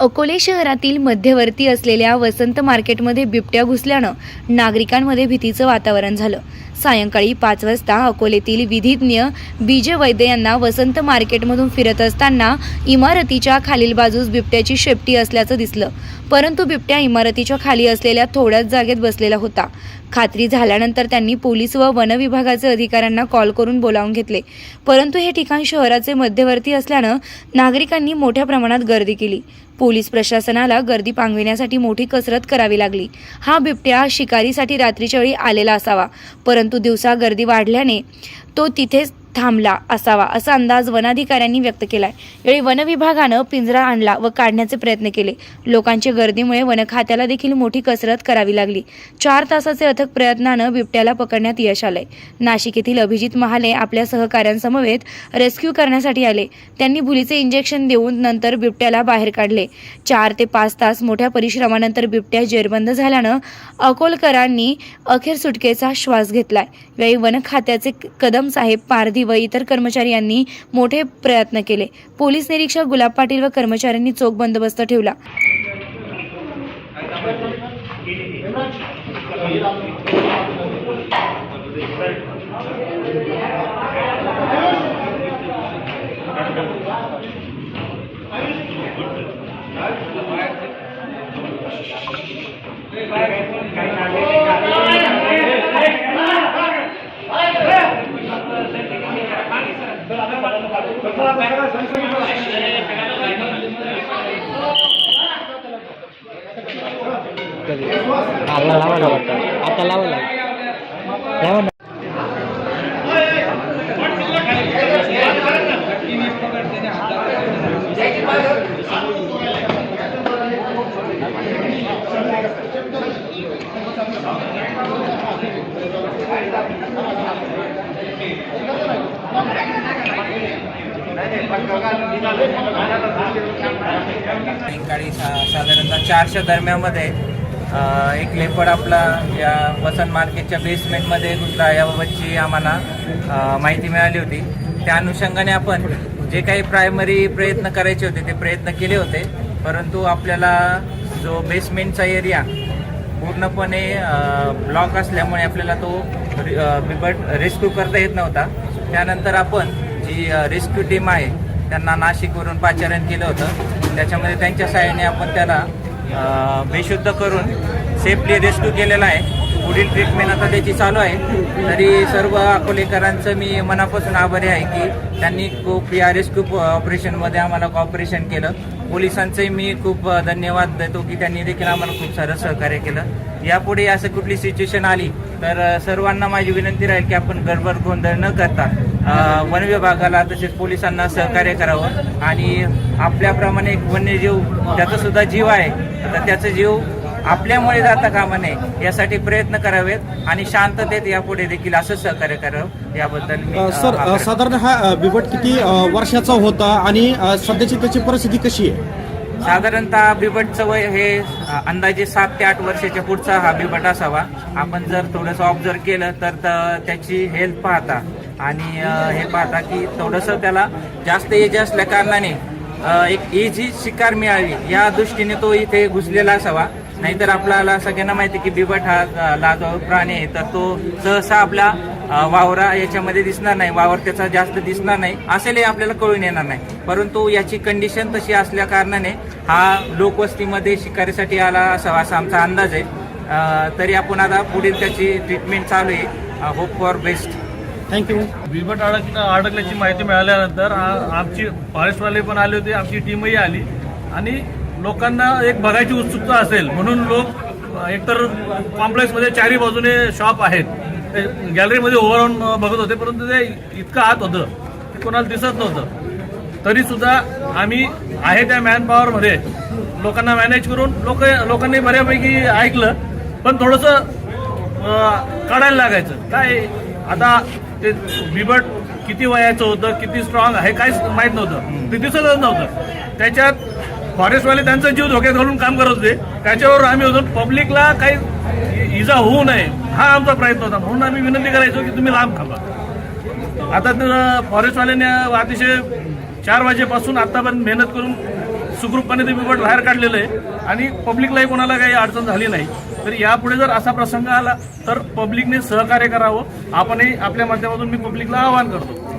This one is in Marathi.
अकोले शहरातील मध्यवर्ती असलेल्या वसंत मार्केटमध्ये बिबट्या घुसल्यानं नागरिकांमध्ये भीतीचं वातावरण झालं. सायंकाळी पाच वाजता अकोलेतील विधिज्ञ बीजे वैद्य यांना वसंत मार्केटमधून फिरत असताना इमारतीच्या खालील बाजूस बिबट्याची शेपटी असल्याचं दिसलं. परंतु बिबट्या इमारतीच्या खाली असलेल्या थोड्याच जागेत बसलेला होता. खात्री झाल्यानंतर त्यांनी पोलीस व वन विभागाचे अधिकाऱ्यांना कॉल करून बोलावून घेतले. परंतु हे ठिकाण शहराचे मध्यवर्ती असल्यानं नागरिकांनी मोठ्या प्रमाणात गर्दी केली. पोलीस प्रशासनाला गर्दी पांगविण्यासाठी मोठी कसरत करावी लागली. हा बिबट्या शिकारीसाठी रात्रीच्या वेळी आलेला असावा परंतु दिवसा गर्दी वाढल्याने तो तिथेच थांबला असावा असा अंदाज वनाधिकाऱ्यांनी व्यक्त केलाय. यावेळी वन विभागानं पिंजरा आणला व काढण्याचे प्रयत्न केले. लोकांच्या गर्दीमुळे वनखात्याला देखील मोठी कसरत करावी लागली. चार तासाचे अथक प्रयत्नानं बिबट्याला पकडण्यात यश आलंय. नाशिक येथील अभिजित महाले आपल्या सहकाऱ्यांसमवेत रेस्क्यू करण्यासाठी आले. त्यांनी भुलीचे इंजेक्शन देऊन नंतर बिबट्याला बाहेर काढले. चार ते पाच तास मोठ्या परिश्रमानंतर बिबट्या जेरबंद झाल्यानं अकोलकरांनी अखेर सुटकेचा श्वास घेतलाय. यावेळी वनखात्याचे कदम साहेब पारधी व इतर कर्मचारी यांनी मोठे प्रयत्न केले. पोलीस निरीक्षक गुलाब पाटील व कर्मचाऱ्यांनी चोख बंदोबस्त ठेवला. आता लावा ना वाटतं. आता लावा ना. लावा ना. सायंकाळी सा साधारणतः चारशे दरम्यानमध्ये एक लेपड आपला या वसंत मार्केटच्या बेसमेंटमध्ये घुसला याबाबतची आम्हाला माहिती मिळाली होती. त्या अनुषंगाने आपण जे काही प्रायमरी प्रयत्न करायचे होते ते प्रयत्न केले होते. परंतु आपल्याला जो बेसमेंटचा एरिया पूर्णपणे ब्लॉक असल्यामुळे आपल्याला तो बिबट रेस्क्यू करता येत नव्हता. त्यानंतर आपण जी रेस्क्यू टीम आहे त्यांना नाशिकवरून पाचारण केलं होतं. त्याच्यामध्ये त्यांच्या सहाय्याने आपण त्याला बेशुद्ध करून सेफली रेस्क्यू केलेला आहे. पुढील ट्रीटमेंट आता त्याची चालू आहे. तरी सर्व अकोलेकरांचं मी मनापासून आभारी आहे की त्यांनी खूप या रेस्क्यू ऑपरेशनमध्ये आम्हाला कॉपरेशन केलं. पोलिसांचंही मी खूप धन्यवाद देतो की त्यांनी देखील आम्हाला खूप सारं सहकार्य केलं. यापुढे असं कुठली सिच्युएशन आली तर सर्वांना माझी विनंती राहील की आपण गडबड गोंधळ न करता वन विभागाला तसेच पोलिसांना सहकार्य करावं आणि आपल्याप्रमाणे एक वन्यजीव त्याचा सुद्धा जीव आहे. तर त्याचा जीव आपल्यामुळे जाता कामा नये यासाठी प्रयत्न करावेत आणि शांततेत यापुढे देखील असं सहकार्य करावं याबद्दल सर साधारण हा बिबट किती वर्षाचा होता आणि सध्याची त्याची परिस्थिती कशी आहे? साधारणतः बिबटचं वय हे अंदाजे सात ते आठ वर्षाच्या पुढचा हा बिबट असावा. आपण जर थोडंसं ऑब्झर्व केलं तर त- त्याची हेल्थ पाहता. आणि हे पाहता की थोडंसं त्याला जास्त एज असल्या कारणाने एक इझी शिकार मिळावी या दृष्टीने तो इथे घुसलेला असावा. नाहीतर आपल्याला सगळ्यांना माहिती आहे की बिबट हा लाजाळू प्राणी आहे. तर तो सहसा आपला वावरा याच्यामध्ये दिसणार नाही वावर त्याचा जास्त दिसणार नाही असेलही आपल्याला कळून येणार नाही. परंतु याची कंडिशन तशी असल्या कारणाने हा लोकवस्तीमध्ये शिकारीसाठी आला असावा असा आमचा अंदाज आहे. तरी आपण आता पुढील त्याची ट्रीटमेंट चालू आहे. Hope for best thank you बिबट अडक अडकल्याची माहिती मिळाल्यानंतर आमची फॉरेस्टवाले पण आले होते आमची टीमही आली. आणि लोकांना एक बघायची उत्सुकता असेल म्हणून लोक एकतर कॉम्प्लेक्समध्ये चारी बाजूने शॉप आहेत ते गॅलरीमध्ये उभं राहून बघत होते परंतु ते इतकं आत होतं ते कोणाला दिसत नव्हतं. तरीसुद्धा आम्ही आहे त्या मॅनपॉवरमध्ये लोकांना मॅनेज करून लोक लोकांनी बऱ्यापैकी ऐकलं पण थोडंसं काढायला लागायचं. काय आता ते बिबट किती वयाचं होतं किती स्ट्रॉंग आहे काहीच माहीत नव्हतं. ते दिसतच नव्हतं. त्याच्यात फॉरेस्टवाले त्यांचा जीव धोक्यात घालून काम करत होते. त्याच्यावर आम्ही होतो. पब्लिकला काही इजा होऊ नये हा आमचा प्रयत्न होता. म्हणून आम्ही विनंती करायचो की तुम्ही लांब थांबा. आता तर फॉरेस्टवाल्यांनी अतिशय चार वाजेपासून आतापर्यंत मेहनत करून सुखरूपपणे ते बिबट बाहेर काढलेलं आहे. आणि पब्लिकलाही कोणाला काही अडचण झाली नाही. तर यापुढे जर असा प्रसंग आला तर पब्लिकने सहकार्य करावं. आपणही आपल्या माध्यमातून मी पब्लिकला आवाहन करतो.